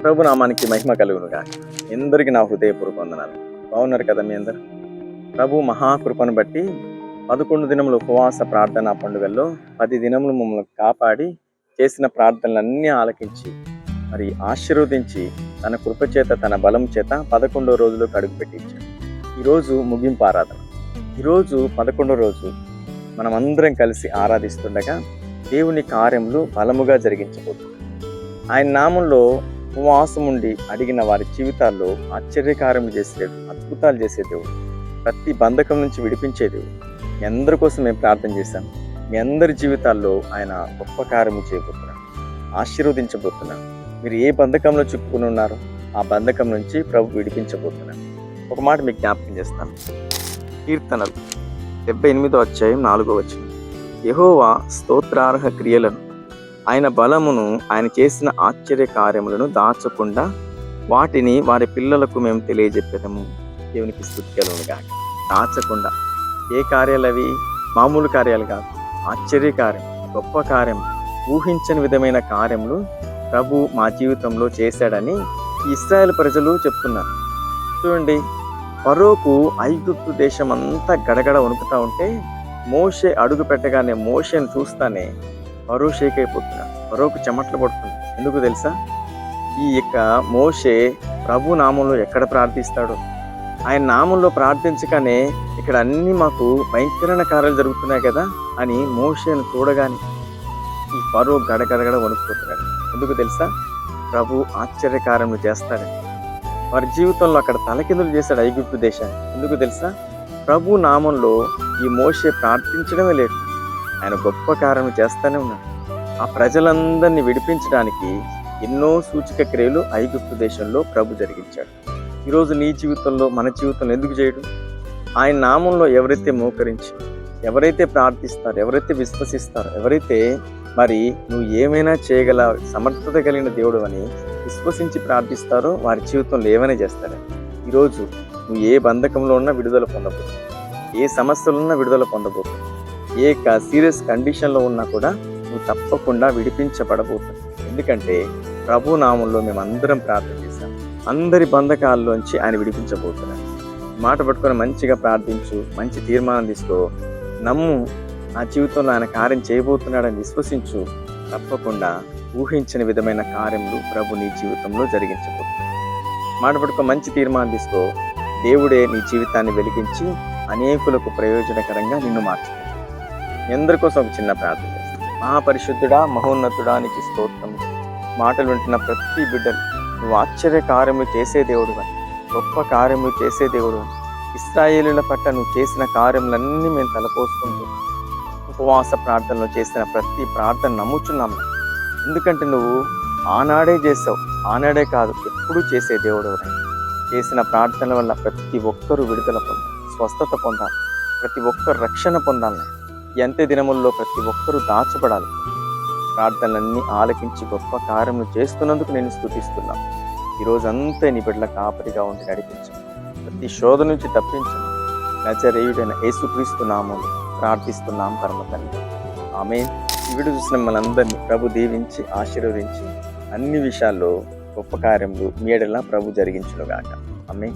ప్రభు నామానికి మహిమ కలుగునుగా ఎందరికి నా హృదయపూర్వక వందనాలు బాగున్నారు కదా మీ అందరు? ప్రభు మహాకృపను బట్టి పదకొండు దినములు ఉపవాస ప్రార్థన పండుగల్లో పది దినములు మమ్మల్ని కాపాడి చేసిన ప్రార్థనలన్నీ ఆలకించి మరి ఆశీర్వదించి తన కృప చేత తన బలం చేత పదకొండో రోజులకు అడుగు పెట్టించాడు ఈరోజు ముగింపు ఆరాధన. ఈరోజు పదకొండో రోజు మనమందరం కలిసి ఆరాధిస్తుండగా దేవుని కార్యములు బలముగా జరిగించబోతుంది ఆయన నామంలో ఉపవాసం ఉండి అడిగిన వారి జీవితాల్లో ఆశ్చర్యకార్యములు చేసే అద్భుతాలు చేసే దేవుడు ప్రతి బంధకం నుంచి విడిపించే దేవుడు. మీ అందరి కోసం మేము ప్రార్థన చేశాం. మీ అందరి జీవితాల్లో ఆయన గొప్ప కార్యము చేయబోతున్నాడు ఆశీర్వదించబోతున్నాడు మీరు ఏ బంధకంలో చిక్కుకుని ఉన్నారో ఆ బంధకం నుంచి ప్రభు విడిపించబోతున్నాడు ఒక మాట మీకు జ్ఞాపకం చేస్తాను కీర్తనలు డెబ్బై ఎనిమిదో అధ్యాయం నాలుగో వచ్చిన యహోవా స్తోత్రార్హ క్రియలను ఆయన బలమును ఆయన చేసిన ఆశ్చర్య కార్యములను దాచకుండా వాటిని వారి పిల్లలకు మేము తెలియజెప్పేదము. దేవునికి స్థుతికలుగా దాచకుండా. ఏ కార్యాలు అవి? మామూలు కార్యాలు కాదు. ఆశ్చర్య కార్యం గొప్ప కార్యం ఊహించని విధమైన కార్యములు ప్రభు మా జీవితంలో చేశాడని ఈ ఇస్రాయేల్ ప్రజలు చెప్తున్నారు. చూడండి పరోకు ఐగుప్తు దేశం అంతా గడగడ వణుకుతూ ఉంటే మోషే అడుగు పెట్టగానే మోషేను చూస్తానే ఫరో షేక్ అయిపోతున్నాడు ఫరోకు చెమట్లు పడుతుంది ఎందుకు తెలుసా? ఈ యొక్క మోషే ప్రభు నామంలో ఎక్కడ ప్రార్థిస్తాడో? ఆయన నామంలో ప్రార్థించగానే ఇక్కడ అన్ని మాకు భయంకరమైన కార్యాలు జరుగుతున్నాయి కదా అని మోషేను చూడగానే ఈ ఫరో గడగడగడ వణుకుపోతున్నాడు. ఎందుకు తెలుసా? ప్రభు ఆశ్చర్యకార్యములు చేస్తాడు. వారి జీవితంలో అక్కడ తలకిందులు చేశాడు ఐగుప్తు దేశాన్ని. ఎందుకు తెలుసా? ప్రభు నామంలో ఈ మోషే ప్రార్థించడమే లేదు. ఆయన గొప్ప కార్యము చేస్తూనే ఉన్నాడు ఆ ప్రజలందరినీ విడిపించడానికి ఎన్నో సూచిక క్రియలు ఐగుప్తు దేశంలో ప్రభు జరిగించాడు. ఈరోజు నీ జీవితంలో మన జీవితంలో ఎందుకు చేయడు? ఆయన నామంలో ఎవరైతే మోకరించి ఎవరైతే ప్రార్థిస్తారో ఎవరైతే విశ్వసిస్తారో ఎవరైతే మరి నువ్వు ఏమైనా చేయగల సమర్థత కలిగిన దేవుడు అని విశ్వసించి ప్రార్థిస్తారో వారి జీవితంలో ఏమైనా చేస్తారని ఈరోజు నువ్వు ఏ బంధకంలో ఉన్నా విడుదల పొందబోతుంది ఏ సమస్యలు ఉన్నా విడుదల పొందబోతుంది ఏ సీరియస్ కండిషన్లో ఉన్నా కూడా నువ్వు తప్పకుండా విడిపించబడబోతుంది ఎందుకంటే ప్రభు నామంలో మేము అందరం ప్రార్థన చేశాం. అందరి బంధకాల్లోంచి ఆయన విడిపించబోతున్నాడు. మాట పట్టుకొని మంచిగా ప్రార్థించు మంచి తీర్మానం తీసుకో. నమ్ము నా జీవితంలో ఆయన కార్యం చేయబోతున్నాడని విశ్వసించు. తప్పకుండా ఊహించని విధమైన కార్యములు ప్రభు నీ జీవితంలో జరిగించబోతుంది మాట పట్టుకో మంచి తీర్మానం తీసుకో. దేవుడే నీ జీవితాన్ని వెలిగించి అనేకులకు ప్రయోజనకరంగా నిన్ను మార్చుతాడు మీ కోసం ఒక చిన్న ప్రార్థన చేస్తాను మహాపరిశుద్ధుడా మహోన్నతుడా నీకు స్తోత్రం మాటలు వింటున్న ప్రతి బిడ్డలు నువ్వు ఆశ్చర్య కార్యములు చేసే దేవుడు అని గొప్ప కార్యములు చేసే దేవుడు అని ఇస్రాయేలుల పట్ల నువ్వు చేసిన కార్యములన్నీ మేము తలపోసుకుంటూ ఉపవాస ప్రార్థనలో చేసిన ప్రతి ప్రార్థన నమ్ముచున్నాము ఎందుకంటే నువ్వు ఆనాడే చేసావు. ఆనాడే కాదు ఎప్పుడూ చేసే దేవుడు చేసిన ప్రార్థనల వల్ల ప్రతి ఒక్కరూ విడుదల పొందాలి స్వస్థత పొందాలి ప్రతి ఒక్కరు రక్షణ పొందాలి. ఎంతే దినముల్లో ప్రతి ఒక్కరూ దాచబడాలి. ప్రార్థనలన్నీ ఆలకించి గొప్ప కార్యములు చేస్తున్నందుకు నేను స్థుతిస్తున్నాను ఈరోజు అంతే నీ బిడ్డల కాపరిగా ఉండి నడిపించు. ప్రతి శోధ నుంచి తప్పించు. నజరేయుడైన యేసుక్రీస్తు నామం ప్రార్థిస్తున్నాం పరమ తండ్రి. ఆమె ఈ చూసిన మనందరినీ ప్రభు దీవించి ఆశీర్వదించి అన్ని విషయాల్లో గొప్ప కార్యములు మీడలా ప్రభు జరిగించునుగాక. ఆమె